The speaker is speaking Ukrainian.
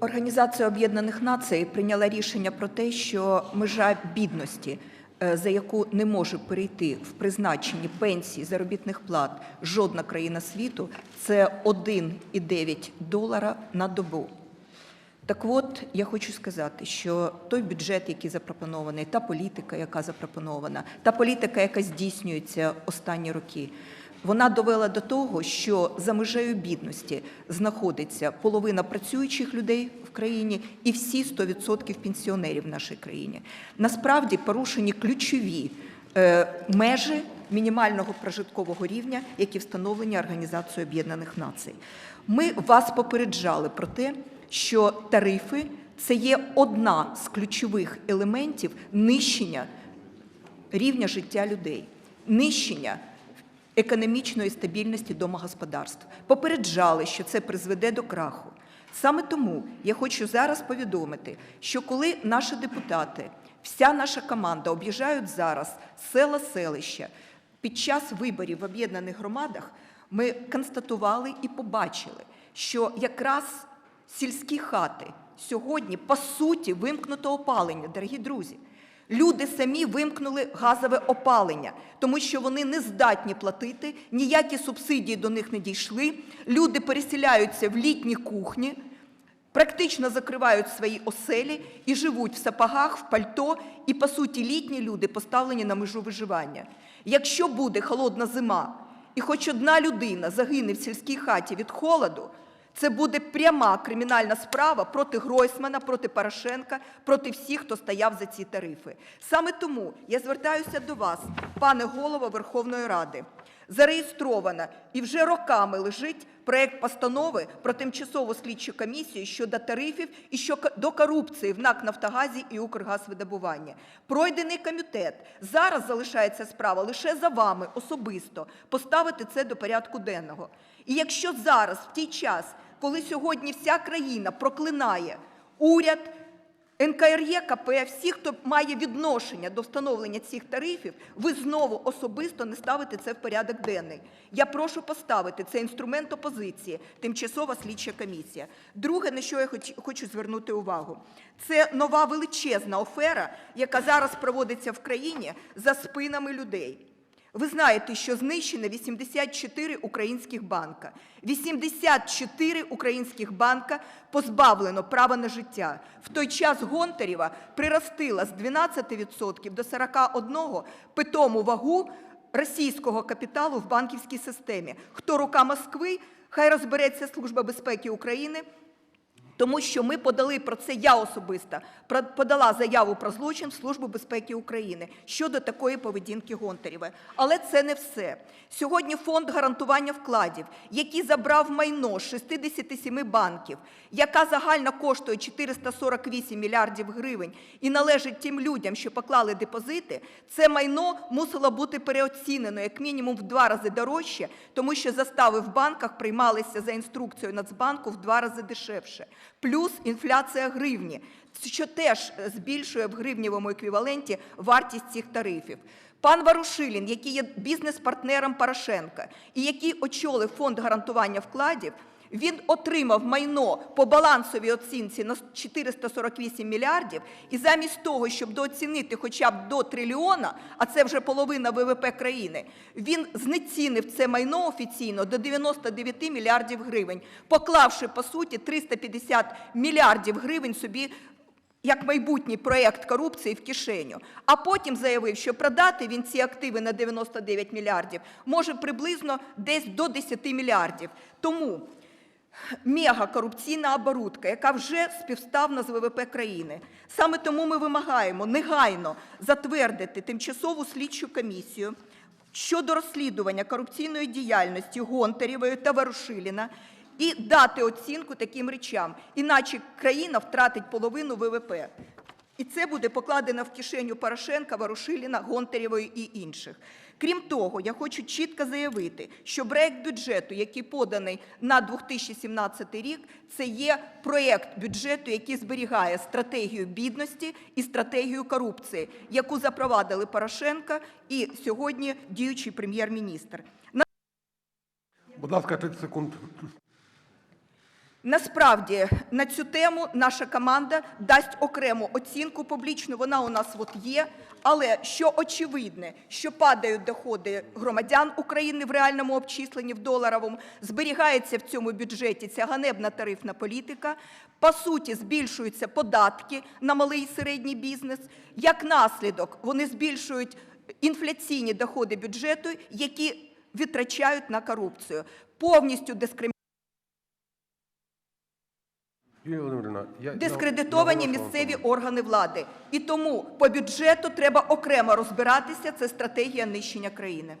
Організація Об'єднаних Націй прийняла рішення про те, що межа бідності, е, за яку не може перейти в призначенні пенсій, заробітних плат жодна країна світу, це 1,9 долара на добу. Так от я хочу сказати, що той бюджет, який запропонований, та політика, яка запропонована, та політика, яка здійснюється останні роки, вона довела до того, що за межею бідності знаходиться половина працюючих людей в країні і всі 100% пенсіонерів в нашій країні. Насправді порушені ключові е, межі мінімального прожиткового рівня, які встановлені Організацією Об'єднаних Націй. Ми вас попереджали про те, що тарифи це є одна з ключових елементів нищення рівня життя людей, нищення економічної стабільності домогосподарств. Попереджали, що це призведе до краху. Саме тому я хочу зараз повідомити, що коли наші депутати, вся наша команда об'їжджають зараз села селища під час виборів в об'єднаних громадах, ми констатували і побачили, що якраз сільські хати сьогодні по суті вимкнуто опалення, дорогі друзі. Люди самі вимкнули газове опалення, тому що вони не здатні платити, ніякі субсидії до них не дійшли. Люди переселяються в літні кухні, практично закривають свої оселі і живуть в сапогах, в пальто, і по суті літні люди поставлені на межу виживання. Якщо буде холодна зима, і хоч одна людина загине в сільській хаті від холоду, це буде пряма кримінальна справа проти Гройсмана, проти Порошенка, проти всіх, хто стояв за ці тарифи. Саме тому я звертаюся до вас, пане голово Верховної Ради. Зареєстровано і вже роками лежить проект постанови про тимчасову слідчу комісію щодо тарифів і щодо корупції в НАК «Нафтогазі» і «Укргазвидобування». Пройдений комітет. Зараз залишається справа лише за вами особисто поставити це до порядку денного. І якщо зараз, в той час, коли сьогодні вся країна проклинає уряд, НКРЄ, КП, всі, хто має відношення до встановлення цих тарифів, ви знову особисто не ставите це в порядок денний. Я прошу поставити це інструмент опозиції, тимчасова слідча комісія. Друге, на що я хоч- хочу звернути увагу, це нова величезна афера, яка зараз проводиться в країні за спинами людей. Ви знаєте, що знищено 84 українських банка. 84 українських банка позбавлено права на життя. В той час Гонтарєва приростила з 12% до 41% питому вагу російського капіталу в банківській системі. Хто рука Москви, хай розбереться Служба безпеки України, тому що ми подали про це, я особисто подала заяву про злочин в Службу безпеки України щодо такої поведінки Гонтарєвої. Але це не все. Сьогодні фонд гарантування вкладів, який забрав майно з 67 банків, яка загально коштує 448 мільярдів гривень і належить тим людям, що поклали депозити, це майно мусило бути переоцінено як мінімум в два рази дорожче, тому що застави в банках приймалися за інструкцією Нацбанку в два рази дешевше. Плюс інфляція гривні, що теж збільшує в гривнівому еквіваленті вартість цих тарифів. Пан Варушилін, який є бізнес-партнером Порошенка і який очолив фонд гарантування вкладів, він отримав майно по балансовій оцінці на 448 мільярдів, і замість того, щоб дооцінити хоча б до трильйона, а це вже половина ВВП країни, він знецінив це майно офіційно до 99 мільярдів гривень, поклавши по суті 350 мільярдів гривень собі як майбутній проєкт корупції в кишеню. А потім заявив, що продати він ці активи на 99 мільярдів може приблизно десь до 10 мільярдів. Тому мегакорупційна оборудка, яка вже співставна з ВВП країни. Саме тому ми вимагаємо негайно затвердити тимчасову слідчу комісію щодо розслідування корупційної діяльності Гонтарєвої та Ворошиліна і дати оцінку таким речам. Іначе країна втратить половину ВВП. І це буде покладено в кишеню Порошенка, Варушиліна, Гонтарєвої і інших. Крім того, я хочу чітко заявити, що проект бюджету, який поданий на 2017 рік, це є проект бюджету, який зберігає стратегію бідності і стратегію корупції, яку запровадили Порошенка і сьогодні діючий прем'єр-міністр. Будь ласка, 30 секунд. Насправді на цю тему наша команда дасть окрему оцінку публічну. Вона у нас от є. Але що очевидне, що падають доходи громадян України в реальному обчисленні в доларовому, зберігається в цьому бюджеті ця ганебна тарифна політика. По суті, збільшуються податки на малий і середній бізнес. Як наслідок, вони збільшують інфляційні доходи бюджету, які витрачають на корупцію. Повністю дискримінують. Юлія Володимирівна, я дискредитовані місцеві органи влади. І тому по бюджету треба окремо розбиратися. Це стратегія нищення країни.